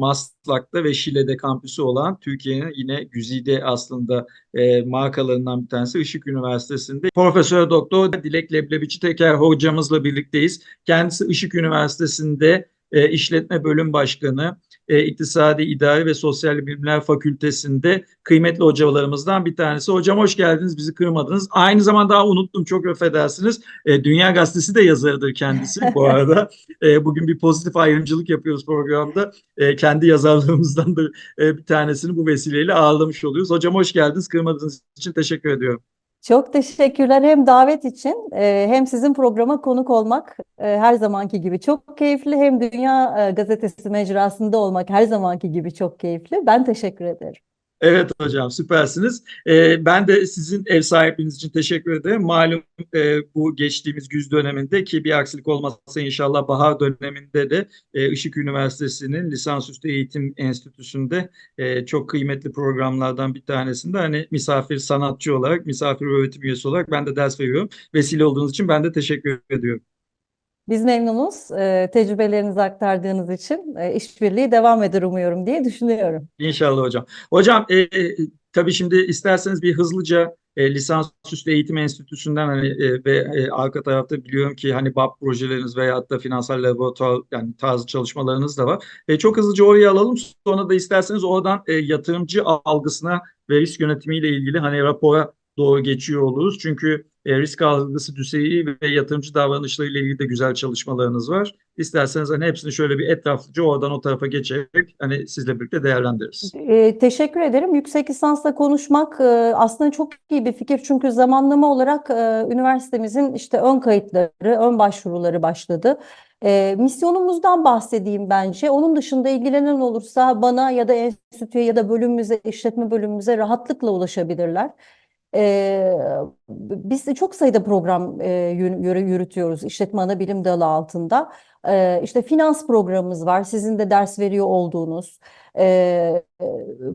Maslak'ta ve Şile'de kampüsü olan Türkiye'nin yine güzide aslında e, markalarından bir tanesi Işık Üniversitesi'nde. Profesör Doktor Dilek Leblebici Teker hocamızla birlikteyiz. Kendisi Işık Üniversitesi'nde e, İşletme Bölüm Başkanı, e, İktisadi İdari ve Sosyal Bilimler Fakültesi'nde kıymetli hocalarımızdan bir tanesi. Hocam hoş geldiniz, bizi kırmadınız. Aynı zamanda unuttum, çok affedersiniz. E, Dünya Gazetesi de yazarıdır kendisi bu arada. E, bugün bir pozitif ayrımcılık yapıyoruz programda. E, kendi yazarlarımızdan da e, bir tanesini bu vesileyle ağırlamış oluyoruz. Hocam hoş geldiniz, kırmadığınız için teşekkür ediyorum. Çok teşekkürler hem davet için e, hem sizin programa konuk olmak e, her zamanki gibi çok keyifli hem Dünya e, Gazetesi mecrasında olmak her zamanki gibi çok keyifli. Ben teşekkür ederim. Evet hocam süpersiniz. Ee, ben de sizin ev sahipliğiniz için teşekkür ederim. Malum e, bu geçtiğimiz güz döneminde ki bir aksilik olmazsa inşallah bahar döneminde de e, Işık Üniversitesi'nin lisansüstü eğitim enstitüsünde e, çok kıymetli programlardan bir tanesinde hani misafir sanatçı olarak, misafir öğretim üyesi olarak ben de ders veriyorum. Vesile olduğunuz için ben de teşekkür ediyorum. Biz memnunuz. E, tecrübelerinizi aktardığınız için e, işbirliği devam eder umuyorum diye düşünüyorum. İnşallah hocam. Hocam e, tabii şimdi isterseniz bir hızlıca e, lisansüstü eğitim enstitüsünden hani e, ve e, arka tarafta biliyorum ki hani BAP projeleriniz veya hatta finansal laboratuvar yani tarzı çalışmalarınız da var. E, çok hızlıca oraya alalım. Sonra da isterseniz oradan e, yatırımcı algısına ve risk yönetimiyle ilgili hani rapora doğru geçiyor oluruz. Çünkü e, risk algısı düzeyi ve yatırımcı davranışlarıyla ilgili de güzel çalışmalarınız var. İsterseniz hani hepsini şöyle bir etraflıca oradan o tarafa geçerek hani sizle birlikte değerlendiririz. E, teşekkür ederim. Yüksek lisansla konuşmak e, aslında çok iyi bir fikir. Çünkü zamanlama olarak e, üniversitemizin işte ön kayıtları, ön başvuruları başladı. E, misyonumuzdan bahsedeyim bence. Onun dışında ilgilenen olursa bana ya da enstitüye ya da bölümümüze, işletme bölümümüze rahatlıkla ulaşabilirler. Biz de çok sayıda program e, yürütüyoruz işletme ana bilim dalı altında. Ee, işte finans programımız var, sizin de ders veriyor olduğunuz.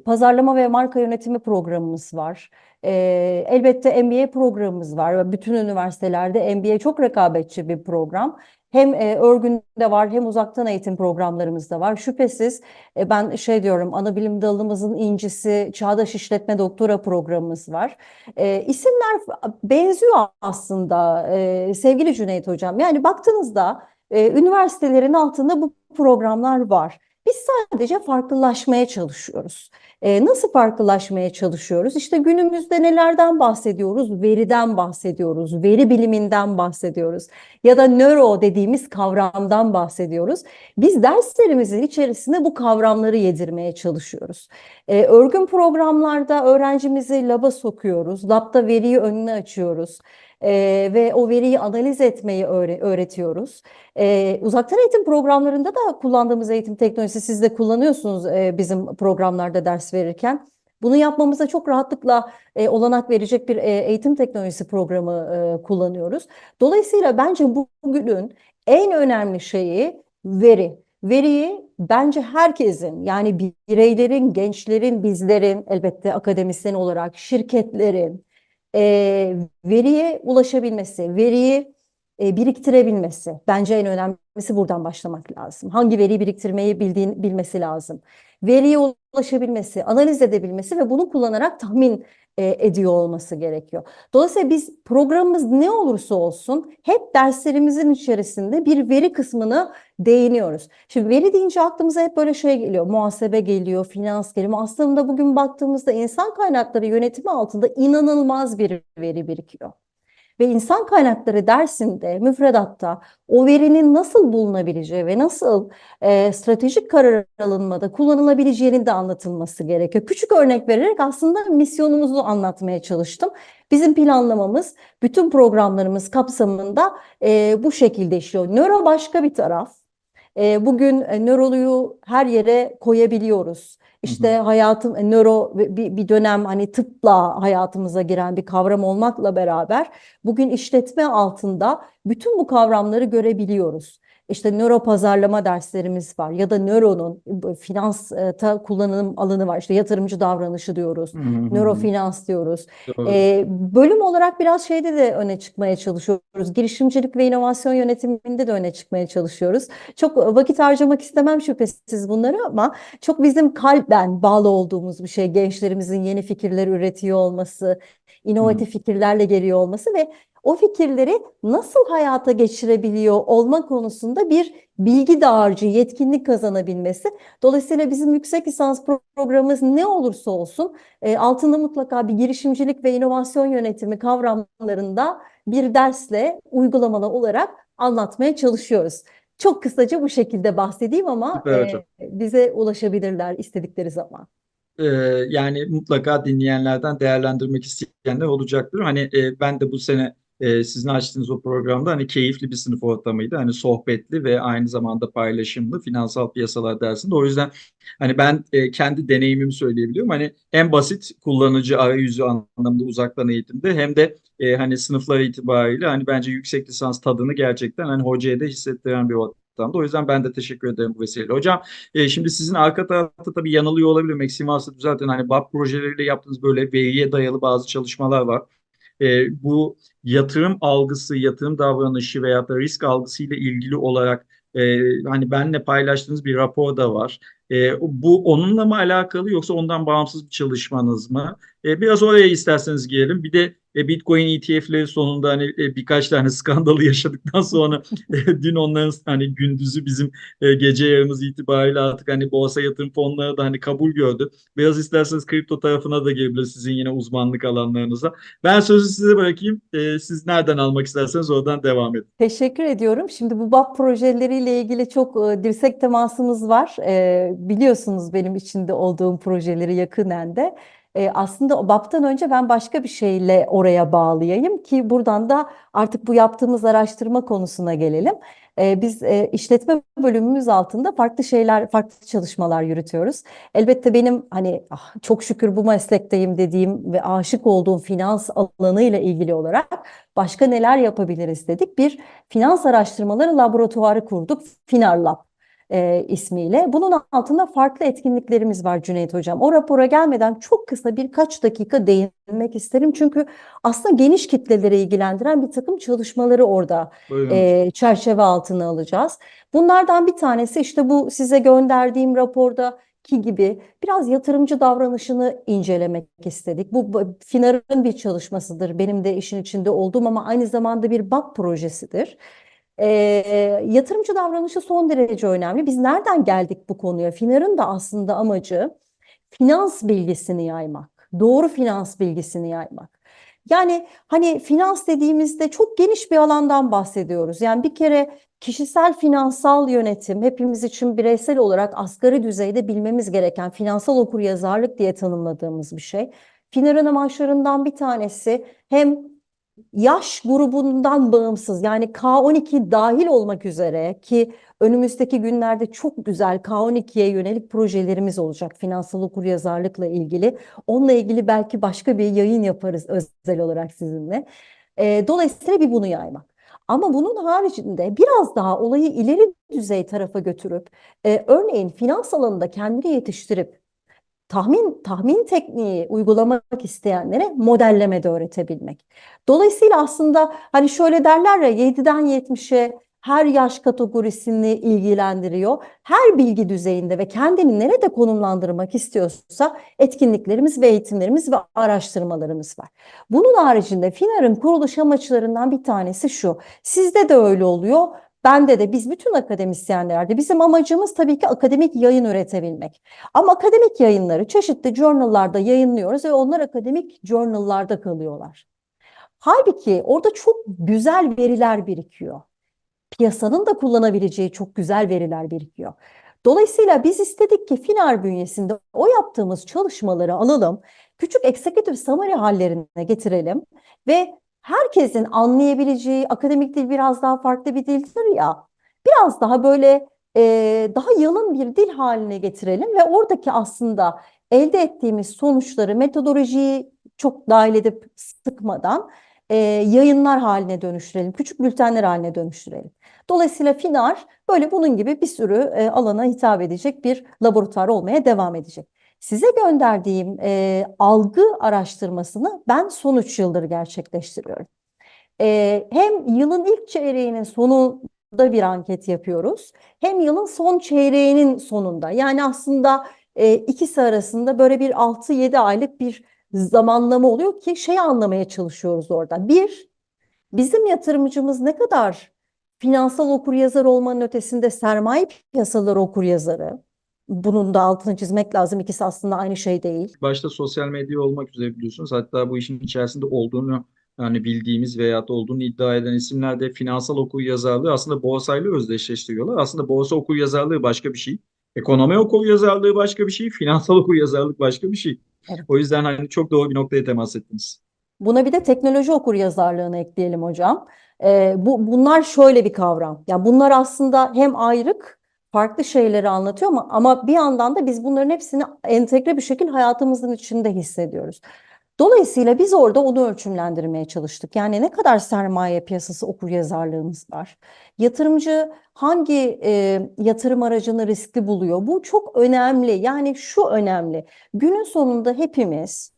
Pazarlama ve marka yönetimi programımız var. Ee, elbette MBA programımız var. Bütün üniversitelerde MBA çok rekabetçi bir program. Hem e, örgünde var hem uzaktan eğitim programlarımız da var. Şüphesiz e, ben şey diyorum ana bilim dalımızın incisi Çağdaş İşletme Doktora programımız var. E, isimler benziyor aslında e, sevgili Cüneyt Hocam. Yani baktığınızda e, üniversitelerin altında bu programlar var. Biz sadece farklılaşmaya çalışıyoruz. E, nasıl farklılaşmaya çalışıyoruz? İşte günümüzde nelerden bahsediyoruz? Veriden bahsediyoruz, veri biliminden bahsediyoruz ya da nöro dediğimiz kavramdan bahsediyoruz. Biz derslerimizin içerisinde bu kavramları yedirmeye çalışıyoruz. E, örgün programlarda öğrencimizi laba sokuyoruz, labda veriyi önüne açıyoruz e, ve o veriyi analiz etmeyi öğretiyoruz. E, uzaktan eğitim programlarında da kullandığımız eğitim teknolojisi siz de kullanıyorsunuz e, bizim programlarda ders verirken. Bunu yapmamıza çok rahatlıkla e, olanak verecek bir e, eğitim teknolojisi programı e, kullanıyoruz. Dolayısıyla bence bugünün en önemli şeyi veri. Veriyi bence herkesin yani bireylerin, gençlerin, bizlerin elbette akademisyen olarak şirketlerin, e, veriye ulaşabilmesi, veriyi e, biriktirebilmesi. Bence en önemlisi buradan başlamak lazım. Hangi veriyi biriktirmeyi bildiğin, bilmesi lazım. Veriye ulaşabilmesi, analiz edebilmesi ve bunu kullanarak tahmin e, ediyor olması gerekiyor. Dolayısıyla biz programımız ne olursa olsun hep derslerimizin içerisinde bir veri kısmını değiniyoruz. Şimdi veri deyince aklımıza hep böyle şey geliyor. Muhasebe geliyor, finans geliyor. Aslında bugün baktığımızda insan kaynakları yönetimi altında inanılmaz bir veri birikiyor ve insan kaynakları dersinde, müfredatta o verinin nasıl bulunabileceği ve nasıl e, stratejik karar alınmada kullanılabileceğinin de anlatılması gerekiyor. Küçük örnek vererek aslında misyonumuzu anlatmaya çalıştım. Bizim planlamamız, bütün programlarımız kapsamında e, bu şekilde işliyor. Nöro başka bir taraf. E, bugün e, nöroluyu her yere koyabiliyoruz. İşte hayatım e, nöro bir, bir dönem hani tıpla hayatımıza giren bir kavram olmakla beraber bugün işletme altında bütün bu kavramları görebiliyoruz. İşte nöro pazarlama derslerimiz var ya da nöronun finansta kullanım alanı var. İşte yatırımcı davranışı diyoruz. Nörofinans diyoruz. Ee, bölüm olarak biraz şeyde de öne çıkmaya çalışıyoruz. Girişimcilik ve inovasyon yönetiminde de öne çıkmaya çalışıyoruz. Çok vakit harcamak istemem şüphesiz bunları ama çok bizim kalben bağlı olduğumuz bir şey. Gençlerimizin yeni fikirler üretiyor olması, inovatif fikirlerle geliyor olması ve o fikirleri nasıl hayata geçirebiliyor olma konusunda bir bilgi dağarcığı, yetkinlik kazanabilmesi. Dolayısıyla bizim yüksek lisans programımız ne olursa olsun e, altında mutlaka bir girişimcilik ve inovasyon yönetimi kavramlarında bir dersle uygulamalı olarak anlatmaya çalışıyoruz. Çok kısaca bu şekilde bahsedeyim ama Süper e, bize ulaşabilirler istedikleri zaman. Ee, yani mutlaka dinleyenlerden değerlendirmek isteyenler olacaktır. Hani e, ben de bu sene e, sizin açtığınız o programda hani keyifli bir sınıf ortamıydı. Hani sohbetli ve aynı zamanda paylaşımlı finansal piyasalar dersinde. O yüzden hani ben e, kendi deneyimimi söyleyebiliyorum. Hani en basit kullanıcı arayüzü anlamında uzaktan eğitimde hem de e, hani sınıflar itibariyle hani bence yüksek lisans tadını gerçekten hani hocaya da hissettiren bir ortamda. O yüzden ben de teşekkür ederim bu vesileyle. Hocam e, şimdi sizin arka tarafta tabii yanılıyor olabilirim. Eksiğim varsa düzeltin. Hani BAP projeleriyle yaptığınız böyle veriye dayalı bazı çalışmalar var. E, bu yatırım algısı, yatırım davranışı veya da risk algısı ile ilgili olarak e, hani benle paylaştığınız bir rapor da var. E, bu onunla mı alakalı yoksa ondan bağımsız bir çalışmanız mı? E, biraz oraya isterseniz girelim. Bir de e, Bitcoin ETF'leri sonunda hani e, birkaç tane skandalı yaşadıktan sonra e, dün onların hani gündüzü bizim e, gece yarımız itibariyle artık hani borsa yatırım fonları da hani kabul gördü. Biraz isterseniz kripto tarafına da girebilir sizin yine uzmanlık alanlarınıza. Ben sözü size bırakayım. E, siz nereden almak isterseniz oradan devam edin. Teşekkür ediyorum. Şimdi bu BAP projeleriyle ilgili çok e, dirsek temasımız var. E, biliyorsunuz benim içinde olduğum projeleri yakinen de. E, aslında o BAP'tan önce ben başka bir şeyle oraya bağlayayım ki buradan da artık bu yaptığımız araştırma konusuna gelelim. E, biz e, işletme bölümümüz altında farklı şeyler, farklı çalışmalar yürütüyoruz. Elbette benim hani ah, çok şükür bu meslekteyim dediğim ve aşık olduğum finans alanıyla ilgili olarak başka neler yapabiliriz dedik. Bir finans araştırmaları laboratuvarı kurduk. FinarLab e, ismiyle. Bunun altında farklı etkinliklerimiz var Cüneyt Hocam. O rapora gelmeden çok kısa birkaç dakika değinmek isterim. Çünkü aslında geniş kitleleri ilgilendiren bir takım çalışmaları orada Buyurun. e, çerçeve altına alacağız. Bunlardan bir tanesi işte bu size gönderdiğim raporda ki gibi biraz yatırımcı davranışını incelemek istedik. Bu Finar'ın bir çalışmasıdır. Benim de işin içinde olduğum ama aynı zamanda bir BAP projesidir. Ee, yatırımcı davranışı son derece önemli. Biz nereden geldik bu konuya? Finar'ın da aslında amacı finans bilgisini yaymak, doğru finans bilgisini yaymak. Yani hani finans dediğimizde çok geniş bir alandan bahsediyoruz. Yani bir kere kişisel finansal yönetim hepimiz için bireysel olarak asgari düzeyde bilmemiz gereken finansal okuryazarlık diye tanımladığımız bir şey. Finar'ın amaçlarından bir tanesi hem yaş grubundan bağımsız yani K12 dahil olmak üzere ki önümüzdeki günlerde çok güzel K12'ye yönelik projelerimiz olacak finansal okuryazarlıkla ilgili. Onunla ilgili belki başka bir yayın yaparız özel olarak sizinle. E, dolayısıyla bir bunu yaymak. Ama bunun haricinde biraz daha olayı ileri düzey tarafa götürüp e, örneğin finans alanında kendini yetiştirip tahmin tahmin tekniği uygulamak isteyenlere modelleme de öğretebilmek. Dolayısıyla aslında hani şöyle derler ya 7'den 70'e her yaş kategorisini ilgilendiriyor. Her bilgi düzeyinde ve kendini nerede konumlandırmak istiyorsa etkinliklerimiz ve eğitimlerimiz ve araştırmalarımız var. Bunun haricinde FİNAR'ın kuruluş amaçlarından bir tanesi şu. Sizde de öyle oluyor. Bende de biz bütün akademisyenlerde bizim amacımız tabii ki akademik yayın üretebilmek. Ama akademik yayınları çeşitli journal'larda yayınlıyoruz ve onlar akademik journal'larda kalıyorlar. Halbuki orada çok güzel veriler birikiyor. Piyasanın da kullanabileceği çok güzel veriler birikiyor. Dolayısıyla biz istedik ki Finar bünyesinde o yaptığımız çalışmaları alalım, küçük executive summary hallerine getirelim ve herkesin anlayabileceği akademik dil biraz daha farklı bir dildir ya, biraz daha böyle e, daha yalın bir dil haline getirelim ve oradaki aslında elde ettiğimiz sonuçları metodolojiyi çok dahil edip sıkmadan e, yayınlar haline dönüştürelim, küçük bültenler haline dönüştürelim. Dolayısıyla Finar böyle bunun gibi bir sürü e, alana hitap edecek bir laboratuvar olmaya devam edecek. Size gönderdiğim e, algı araştırmasını ben son 3 yıldır gerçekleştiriyorum. E, hem yılın ilk çeyreğinin sonunda bir anket yapıyoruz, hem yılın son çeyreğinin sonunda. Yani aslında e, ikisi arasında böyle bir 6-7 aylık bir zamanlama oluyor ki şeyi anlamaya çalışıyoruz orada. Bir, bizim yatırımcımız ne kadar finansal okuryazar olmanın ötesinde sermaye piyasaları okuryazarı. Bunun da altını çizmek lazım. İkisi aslında aynı şey değil. Başta sosyal medya olmak üzere biliyorsunuz. Hatta bu işin içerisinde olduğunu yani bildiğimiz veya da olduğunu iddia eden isimler de finansal okuryazarlığı aslında borsayla özdeşleştiriyorlar. Aslında borsa okuryazarlığı başka bir şey. Ekonomi okuryazarlığı başka bir şey. Finansal okuryazarlık başka bir şey. Evet. O yüzden hani çok doğru bir noktaya temas ettiniz. Buna bir de teknoloji okuryazarlığını ekleyelim hocam. Ee, bu bunlar şöyle bir kavram. Ya bunlar aslında hem ayrık, farklı şeyleri anlatıyor ama ama bir yandan da biz bunların hepsini entegre bir şekilde hayatımızın içinde hissediyoruz. Dolayısıyla biz orada onu ölçümlendirmeye çalıştık. Yani ne kadar sermaye piyasası okuryazarlığımız var? Yatırımcı hangi e, yatırım aracını riskli buluyor? Bu çok önemli. Yani şu önemli. Günün sonunda hepimiz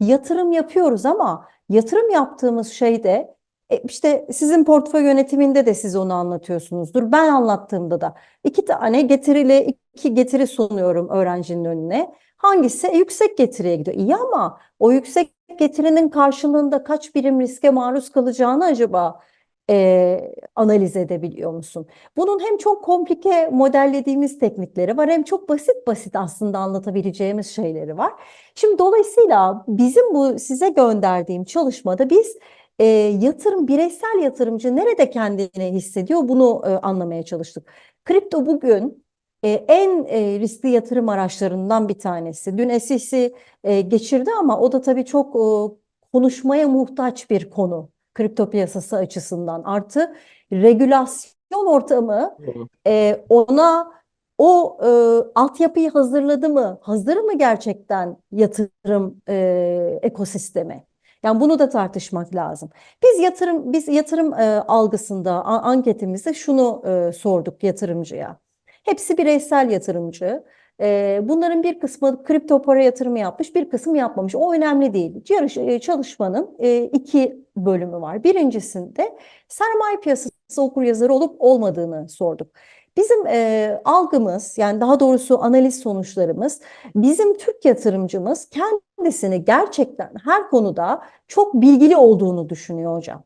yatırım yapıyoruz ama yatırım yaptığımız şeyde e, işte sizin portföy yönetiminde de siz onu anlatıyorsunuzdur. Ben anlattığımda da iki tane getirili iki getiri sunuyorum öğrencinin önüne. Hangisi E, yüksek getiriye gidiyor? İyi ama o yüksek getirinin karşılığında kaç birim riske maruz kalacağını acaba e, analiz edebiliyor musun? Bunun hem çok komplike modellediğimiz teknikleri var hem çok basit basit aslında anlatabileceğimiz şeyleri var. Şimdi dolayısıyla bizim bu size gönderdiğim çalışmada biz e, yatırım bireysel yatırımcı nerede kendini hissediyor bunu e, anlamaya çalıştık. Kripto bugün e, en e, riskli yatırım araçlarından bir tanesi. Dün SEC e, geçirdi ama o da tabii çok e, konuşmaya muhtaç bir konu kripto piyasası açısından. Artı regülasyon ortamı e, ona o e, altyapıyı hazırladı mı? Hazır mı gerçekten yatırım e, ekosistemi? Yani bunu da tartışmak lazım. Biz yatırım biz yatırım e, algısında anketimizde şunu e, sorduk yatırımcıya. Hepsi bireysel yatırımcı. E, bunların bir kısmı kripto para yatırımı yapmış, bir kısmı yapmamış. O önemli değil. Yarış, e, çalışmanın e, iki bölümü var. Birincisinde sermaye piyasası okuryazarı olup olmadığını sorduk. Bizim e, algımız yani daha doğrusu analiz sonuçlarımız bizim Türk yatırımcımız kendisini gerçekten her konuda çok bilgili olduğunu düşünüyor hocam.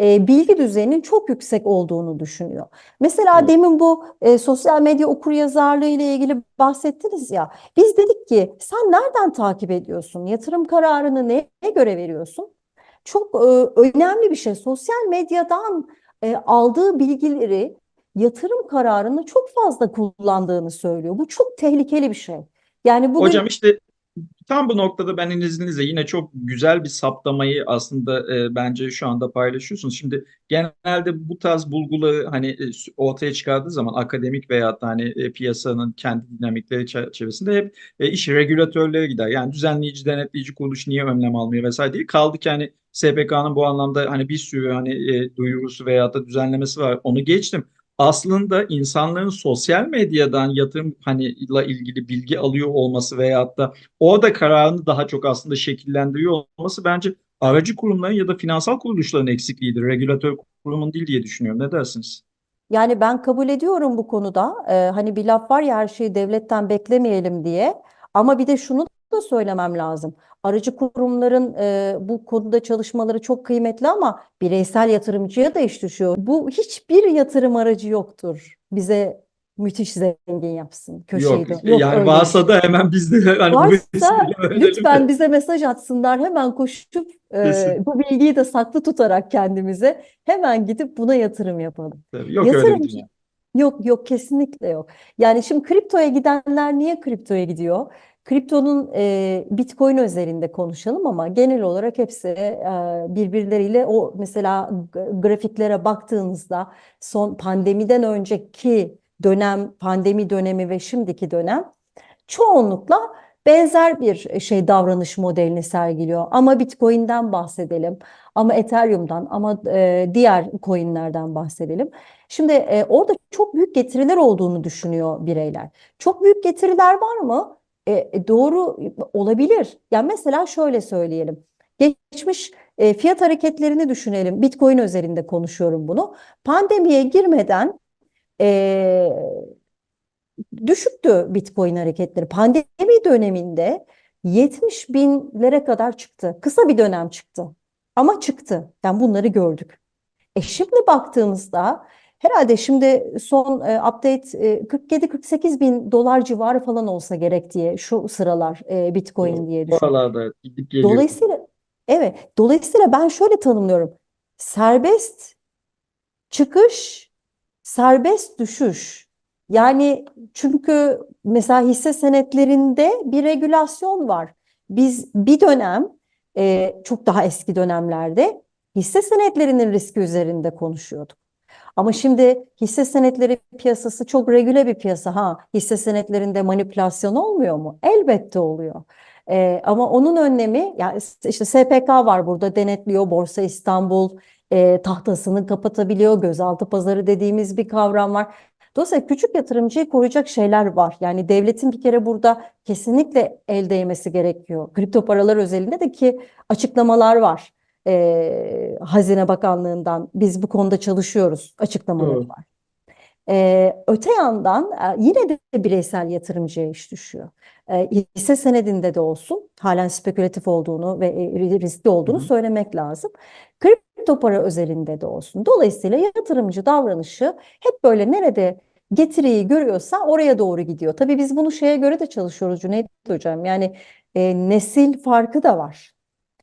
E, bilgi düzeyinin çok yüksek olduğunu düşünüyor. Mesela Evet. demin bu e, sosyal medya okuryazarlığı ile ilgili bahsettiniz ya. Biz dedik ki sen nereden takip ediyorsun? Yatırım kararını neye göre veriyorsun? Çok e, önemli bir şey. Sosyal medyadan e, aldığı bilgileri yatırım kararını çok fazla kullandığını söylüyor. Bu çok tehlikeli bir şey. Yani bugün Hocam işte tam bu noktada ben izninizle yine çok güzel bir saptamayı aslında e, bence şu anda paylaşıyorsunuz. Şimdi genelde bu tarz bulguları hani e, ortaya çıkardığı zaman akademik veya da hani e, piyasanın kendi dinamikleri çerçevesinde hep e, iş regülatörlere gider. Yani düzenleyici, denetleyici kuruluş niye önlem almıyor vesaire diye. Kaldı ki hani SPK'nın bu anlamda hani bir sürü hani e, duyurusu veya da düzenlemesi var. Onu geçtim aslında insanların sosyal medyadan yatırım hani ile ilgili bilgi alıyor olması veyahut da orada kararını daha çok aslında şekillendiriyor olması bence aracı kurumların ya da finansal kuruluşların eksikliğidir. Regülatör kurumun değil diye düşünüyorum. Ne dersiniz? Yani ben kabul ediyorum bu konuda. Ee, hani bir laf var ya her şeyi devletten beklemeyelim diye. Ama bir de şunu da söylemem lazım. Aracı kurumların e, bu konuda çalışmaları çok kıymetli ama bireysel yatırımcıya da iş düşüyor. Bu hiçbir yatırım aracı yoktur. Bize müthiş zengin yapsın. Köşeyi Yok, dön. Yok yani öyle varsa da hemen biz de hani Varsa lütfen de. bize mesaj atsınlar. Hemen koşup e, bu bilgiyi de saklı tutarak kendimize hemen gidip buna yatırım yapalım. Tabii, Yok öyle bir Yatırımcı dünya. Yok yok kesinlikle yok. Yani şimdi kriptoya gidenler niye kriptoya gidiyor? Kriptonun e, Bitcoin özelinde konuşalım ama genel olarak hepsi e, birbirleriyle o mesela grafiklere baktığınızda son pandemiden önceki dönem, pandemi dönemi ve şimdiki dönem çoğunlukla benzer bir şey davranış modelini sergiliyor. Ama Bitcoin'den bahsedelim, ama Ethereum'dan, ama e, diğer coinlerden bahsedelim. Şimdi e, orada çok büyük getiriler olduğunu düşünüyor bireyler. Çok büyük getiriler var mı? E, doğru olabilir. Yani mesela şöyle söyleyelim. Geçmiş e, fiyat hareketlerini düşünelim. Bitcoin özelinde konuşuyorum bunu. Pandemiye girmeden e, düşüktü Bitcoin hareketleri. Pandemi döneminde 70 binlere kadar çıktı. Kısa bir dönem çıktı. Ama çıktı. Yani bunları gördük. E şimdi baktığımızda herhalde şimdi son e, update e, 47-48 bin dolar civarı falan olsa gerek diye şu sıralar e, Bitcoin diye düşünüyorum. Oralarda gidip geliyor. Dolayısıyla evet, dolayısıyla ben şöyle tanımlıyorum. Serbest çıkış, serbest düşüş. Yani çünkü mesela hisse senetlerinde bir regülasyon var. Biz bir dönem e, çok daha eski dönemlerde hisse senetlerinin riski üzerinde konuşuyorduk. Ama şimdi hisse senetleri piyasası çok regüle bir piyasa. Ha, hisse senetlerinde manipülasyon olmuyor mu? Elbette oluyor. Ee, ama onun önlemi, yani işte SPK var burada denetliyor, Borsa İstanbul e, tahtasını kapatabiliyor, gözaltı pazarı dediğimiz bir kavram var. Dolayısıyla küçük yatırımcıyı koruyacak şeyler var. Yani devletin bir kere burada kesinlikle el değmesi gerekiyor. Kripto paralar özelinde de ki açıklamalar var. Ee, Hazine Bakanlığı'ndan biz bu konuda çalışıyoruz açıklamaları var. Ee, öte yandan e, yine de bireysel yatırımcıya iş düşüyor. Ee, hisse senedinde de olsun halen spekülatif olduğunu ve e, riskli olduğunu Hı hı. söylemek lazım. Kripto para özelinde de olsun. Dolayısıyla yatırımcı davranışı hep böyle nerede getiriyi görüyorsa oraya doğru gidiyor. Tabii biz bunu şeye göre de çalışıyoruz Cüneyt Hocam. Yani e, nesil farkı da var.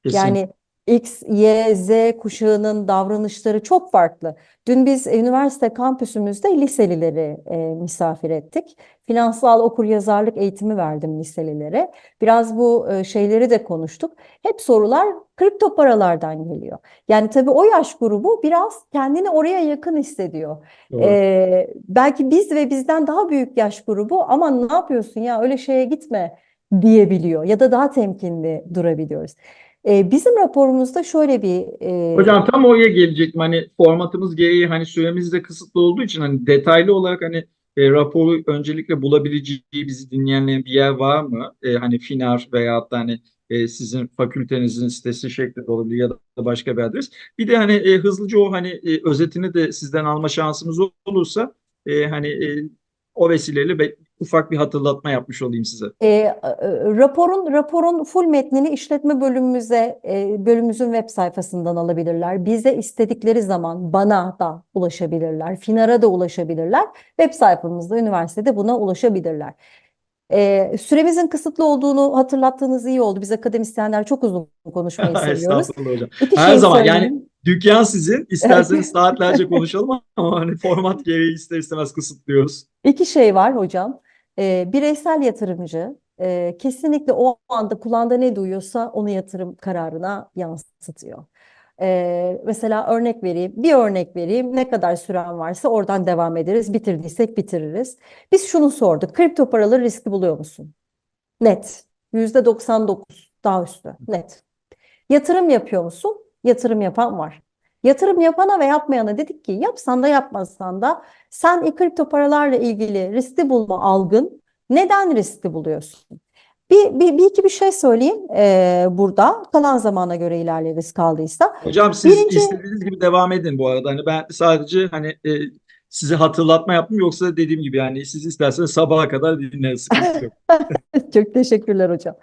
Kesinlikle. Yani X, Y, Z kuşağının davranışları çok farklı. Dün biz e, üniversite kampüsümüzde liselileri e, misafir ettik. Finansal okuryazarlık eğitimi verdim liselilere. Biraz bu e, şeyleri de konuştuk. Hep sorular kripto paralardan geliyor. Yani tabii o yaş grubu biraz kendini oraya yakın hissediyor. Doğru. Ee, belki biz ve bizden daha büyük yaş grubu aman ne yapıyorsun ya öyle şeye gitme diyebiliyor ya da daha temkinli durabiliyoruz. Ee, bizim raporumuzda şöyle bir e, Hocam tam oraya gelecektim. Hani formatımız gereği hani süremiz de kısıtlı olduğu için hani detaylı olarak hani e, raporu öncelikle bulabileceği bizi dinleyenlerin bir yer var mı? E, hani Finar veyahut da hani e, sizin fakültenizin sitesi şeklinde olabilir ya da başka bir adres. Bir de hani e, hızlıca o hani e, özetini de sizden alma şansımız olursa e, hani e, o vesileyle ufak bir hatırlatma yapmış olayım size. E, e, raporun raporun full metnini işletme bölümümüze e, bölümümüzün web sayfasından alabilirler. Bize istedikleri zaman bana da ulaşabilirler. Finar'a da ulaşabilirler. Web sayfamızda üniversitede buna ulaşabilirler. E, süremizin kısıtlı olduğunu hatırlattığınız iyi oldu. Biz akademisyenler çok uzun konuşmayı seviyoruz. Estağfurullah hocam. İki Her şey zaman yani söyleyeyim. dükkan sizin. İsterseniz saatlerce konuşalım ama hani format gereği ister istemez kısıtlıyoruz. İki şey var hocam. Ee, bireysel yatırımcı e, kesinlikle o anda kulağında ne duyuyorsa onu yatırım kararına yansıtıyor. Ee, mesela örnek vereyim, bir örnek vereyim. Ne kadar süren varsa oradan devam ederiz. Bitirdiysek bitiririz. Biz şunu sorduk. Kripto paraları riskli buluyor musun? Net. %99 daha üstü. Net. Yatırım yapıyor musun? Yatırım yapan var. Yatırım yapana ve yapmayana dedik ki yapsan da yapmazsan da sen kripto paralarla ilgili riskli bulma algın neden riskli buluyorsun? Bir, bir, bir iki bir şey söyleyeyim eee, burada. Kalan zamana göre ilerleriz kaldıysa. Hocam siz Birinci- istediğiniz gibi devam edin bu arada. Hani ben sadece hani e, size hatırlatma yaptım yoksa dediğim gibi yani siz isterseniz sabaha kadar dinleriz. Çok teşekkürler hocam.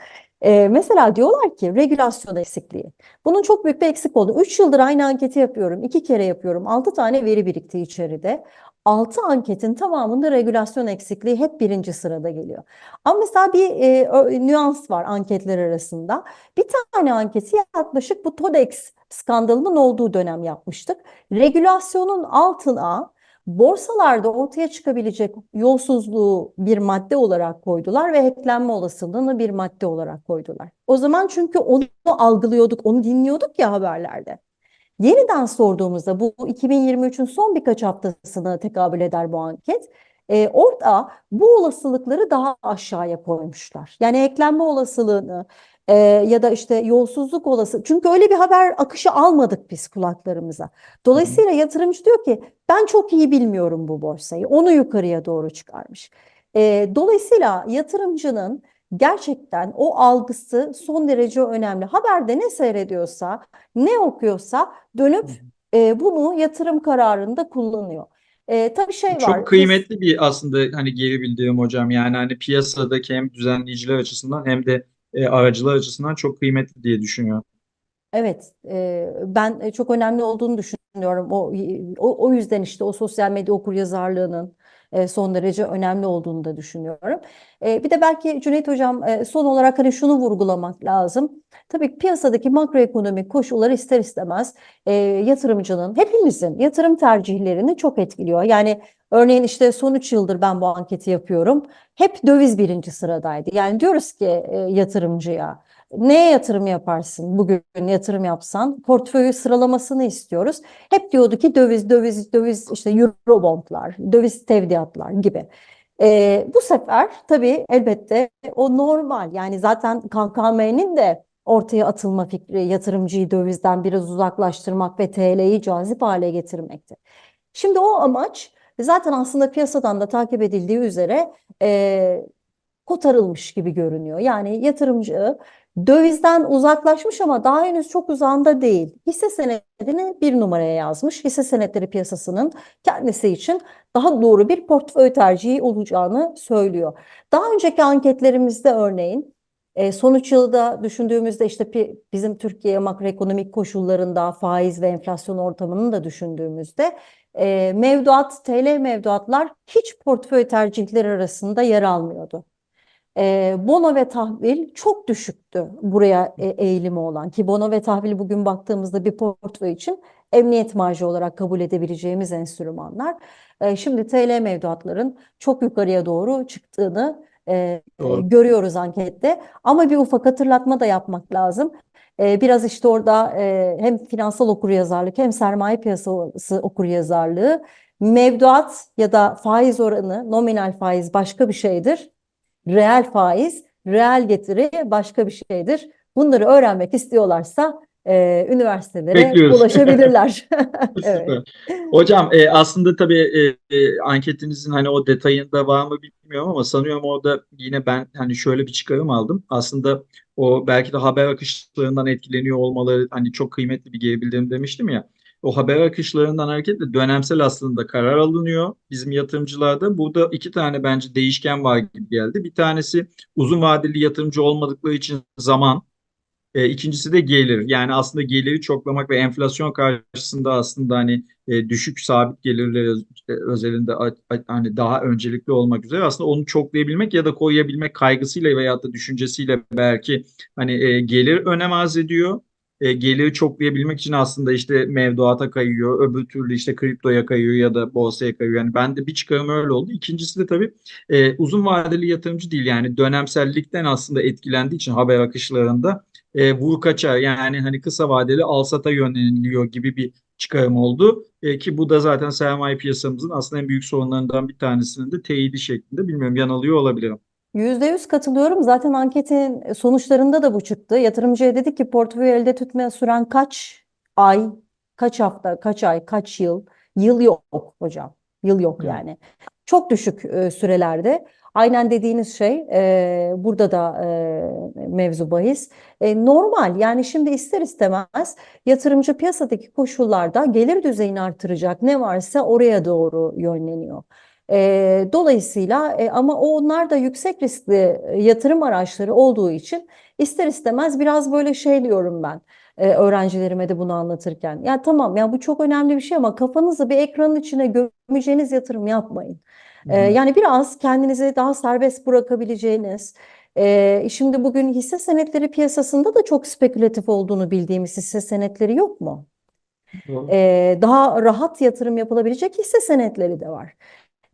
Ee, mesela diyorlar ki regülasyon eksikliği. Bunun çok büyük bir eksik oldu. 3 yıldır aynı anketi yapıyorum. 2 kere yapıyorum. 6 tane veri birikti içeride. 6 anketin tamamında regülasyon eksikliği hep birinci sırada geliyor. Ama mesela bir e, nüans var anketler arasında. Bir tane anketi yaklaşık bu TODEX skandalının olduğu dönem yapmıştık. Regülasyonun altına borsalarda ortaya çıkabilecek yolsuzluğu bir madde olarak koydular ve hacklenme olasılığını bir madde olarak koydular. O zaman çünkü onu algılıyorduk, onu dinliyorduk ya haberlerde. Yeniden sorduğumuzda bu 2023'ün son birkaç haftasına tekabül eder bu anket. E, orada bu olasılıkları daha aşağıya koymuşlar. Yani eklenme olasılığını e, ya da işte yolsuzluk olası. Çünkü öyle bir haber akışı almadık biz kulaklarımıza. Dolayısıyla yatırımcı diyor ki ben çok iyi bilmiyorum bu borsayı. Onu yukarıya doğru çıkarmış. E, dolayısıyla yatırımcının gerçekten o algısı son derece önemli. Haberde ne seyrediyorsa, ne okuyorsa dönüp e, bunu yatırım kararında kullanıyor. E, tabii şey var. Çok biz- kıymetli bir aslında hani geri bildirim hocam. Yani hani piyasadaki hem düzenleyiciler açısından hem de e, aracılar açısından çok kıymetli diye düşünüyorum. Evet, e, ben e, çok önemli olduğunu düşünüyorum. O, o, o yüzden işte o sosyal medya okuryazarlığının e, son derece önemli olduğunu da düşünüyorum. E, bir de belki Cüneyt Hocam e, son olarak hani şunu vurgulamak lazım. Tabii piyasadaki makroekonomik koşullar ister istemez yatırımcının, hepimizin yatırım tercihlerini çok etkiliyor. Yani örneğin işte son 3 yıldır ben bu anketi yapıyorum. Hep döviz birinci sıradaydı. Yani diyoruz ki e, yatırımcıya. Neye yatırım yaparsın? Bugün yatırım yapsan portföyü sıralamasını istiyoruz. Hep diyordu ki döviz, döviz, döviz işte Eurobondlar, döviz tevdiatlar gibi. Ee, bu sefer tabii elbette o normal yani zaten KKM'nin de ortaya atılma fikri yatırımcıyı dövizden biraz uzaklaştırmak ve TL'yi cazip hale getirmekti. Şimdi o amaç zaten aslında piyasadan da takip edildiği üzere e, kotarılmış gibi görünüyor. Yani yatırımcı dövizden uzaklaşmış ama daha henüz çok uzağında değil. Hisse senedini bir numaraya yazmış. Hisse senetleri piyasasının kendisi için daha doğru bir portföy tercihi olacağını söylüyor. Daha önceki anketlerimizde örneğin e, son 3 yılda düşündüğümüzde işte bizim Türkiye makroekonomik koşullarında faiz ve enflasyon ortamını da düşündüğümüzde e, mevduat, TL mevduatlar hiç portföy tercihleri arasında yer almıyordu. E, bono ve tahvil çok düşüktü buraya e, eğilimi olan ki bono ve tahvil bugün baktığımızda bir portföy için emniyet marjı olarak kabul edebileceğimiz enstrümanlar. E, şimdi TL mevduatların çok yukarıya doğru çıktığını e, Doğru. görüyoruz ankette. Ama bir ufak hatırlatma da yapmak lazım. E, biraz işte orada e, hem finansal okuryazarlık hem sermaye piyasası okuryazarlığı mevduat ya da faiz oranı nominal faiz başka bir şeydir. Reel faiz, reel getiri başka bir şeydir. Bunları öğrenmek istiyorlarsa e, üniversitelere Bekliyoruz. ulaşabilirler. Evet. Hocam e, aslında tabii e, e, anketinizin hani o detayında var mı bilmiyorum ama sanıyorum orada yine ben hani şöyle bir çıkarım aldım. Aslında o belki de haber akışlarından etkileniyor olmaları hani çok kıymetli bir geri bildirim demiştim ya. O haber akışlarından hareketle dönemsel aslında karar alınıyor bizim yatırımcılarda. Burada iki tane bence değişken var gibi geldi. Bir tanesi uzun vadeli yatırımcı olmadıkları için zaman. E, ikincisi de gelir. Yani aslında geliri çoklamak ve enflasyon karşısında aslında hani e, düşük sabit gelirler e, özelinde hani daha öncelikli olmak üzere aslında onu çoklayabilmek ya da koruyabilmek kaygısıyla veya da düşüncesiyle belki hani e, gelir önem arz ediyor. E, geliri çoklayabilmek için aslında işte mevduata kayıyor, öbür türlü işte kriptoya kayıyor ya da borsaya kayıyor. Yani ben de bir çıkarım öyle oldu. İkincisi de tabii e, uzun vadeli yatırımcı değil yani dönemsellikten aslında etkilendiği için haber akışlarında e, vur kaçar yani hani kısa vadeli alsata yöneliliyor gibi bir çıkarım oldu. E, ki bu da zaten sermaye piyasamızın aslında en büyük sorunlarından bir tanesinin de teyidi şeklinde. Bilmiyorum yanılıyor olabilirim. %100 katılıyorum. Zaten anketin sonuçlarında da bu çıktı. Yatırımcıya dedik ki portföyü elde tutmaya süren kaç ay, kaç hafta, kaç ay, kaç yıl? Yıl yok hocam. Yıl yok Evet. yani. Çok düşük e, sürelerde. Aynen dediğiniz şey e, burada da e, mevzu bahis. E, normal yani şimdi ister istemez yatırımcı piyasadaki koşullarda gelir düzeyini artıracak ne varsa oraya doğru yönleniyor. E, dolayısıyla e, ama onlar da yüksek riskli e, yatırım araçları olduğu için ister istemez biraz böyle şey diyorum ben e, öğrencilerime de bunu anlatırken. Ya tamam ya bu çok önemli bir şey ama kafanızı bir ekranın içine gömeceğiniz yatırım yapmayın. E, yani biraz kendinizi daha serbest bırakabileceğiniz. e, şimdi bugün hisse senetleri piyasasında da çok spekülatif olduğunu bildiğimiz hisse senetleri yok mu? Doğru. E, daha rahat yatırım yapılabilecek hisse senetleri de var.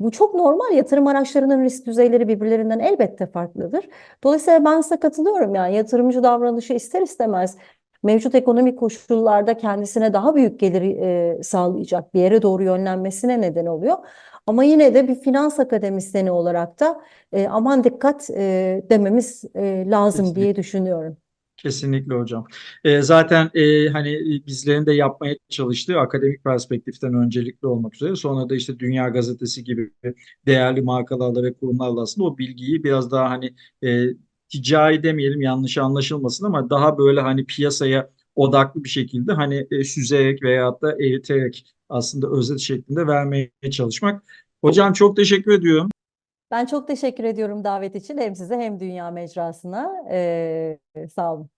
Bu çok normal. Yatırım araçlarının risk düzeyleri birbirlerinden elbette farklıdır. Dolayısıyla ben size katılıyorum yani yatırımcı davranışı ister istemez mevcut ekonomik koşullarda kendisine daha büyük gelir e, sağlayacak bir yere doğru yönlenmesine neden oluyor. Ama yine de bir finans akademisyeni olarak da e, aman dikkat e, dememiz e, lazım Kesinlikle. diye düşünüyorum. Kesinlikle hocam. Ee, zaten e, hani e, bizlerin de yapmaya çalıştığı akademik perspektiften öncelikli olmak üzere sonra da işte Dünya Gazetesi gibi değerli markalarla ve kurumlarla aslında o bilgiyi biraz daha hani e, ticari demeyelim yanlış anlaşılmasın ama daha böyle hani piyasaya odaklı bir şekilde hani e, süzerek veyahut da eğiterek aslında özet şeklinde vermeye çalışmak. Hocam çok teşekkür ediyorum. Ben çok teşekkür ediyorum davet için hem size hem dünya mecrasına. E, sağ olun.